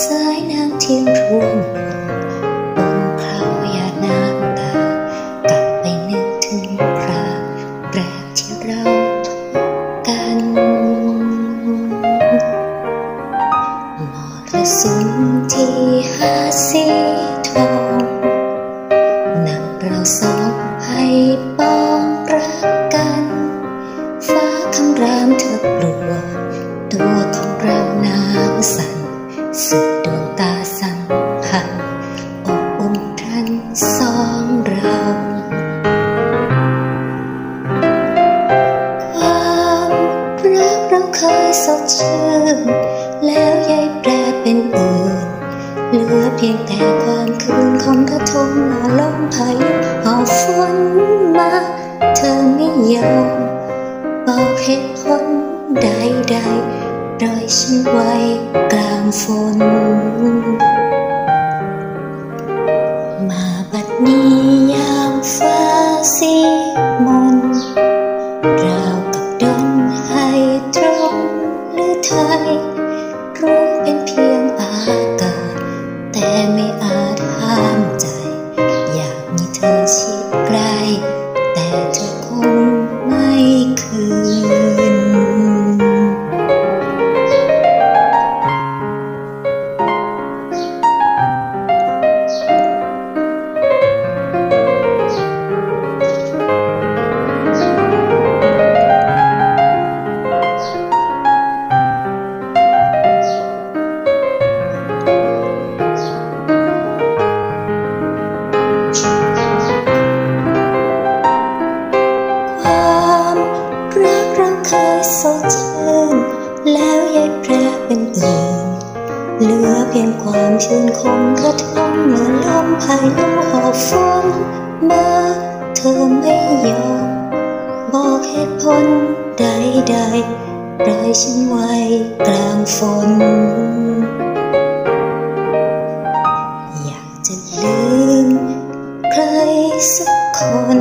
สายน้ำที่มท่วมบนเผาหยาดน้ำตา กลับไปนึกถึงคราแรกที่เราทุกันมอระสุนที่หาสีทองนำเราสองให้ปองรักกัน ฟ้าคำรามเธอกลัว ตัวของเราหนาวสั่น สุดดวงตาสัมพันอบอุ่นรันสองเราความรักเราเคยสดชื่นแล้วยายแปรเป็นอื่น เหลือเพียงแต่ความคืนของกระทงหน้าลมพายุหอบฝนมา เธอไม่ยอมบอกเหตุผลใดๆปล่อยฉันไว้ ฝน มาบัดนี้ยามฟ้าสีมนราวกับดนให้ตรงหรือไทยรู้เป็นเพียงอากาศ แต่ไม่อาจห้ามใจ อยากมีเธอชิดใกล้ สดชื่น แล้วยายแปรเป็นอื่น เหลือเพียงความชื่นคงกระทงเมื่อลมพายุหอบฝนมาเธอไม่ยอมบอกเหตุผลใดๆปล่อยฉันไว้กลางฝน อยากจะลืมใครสักคน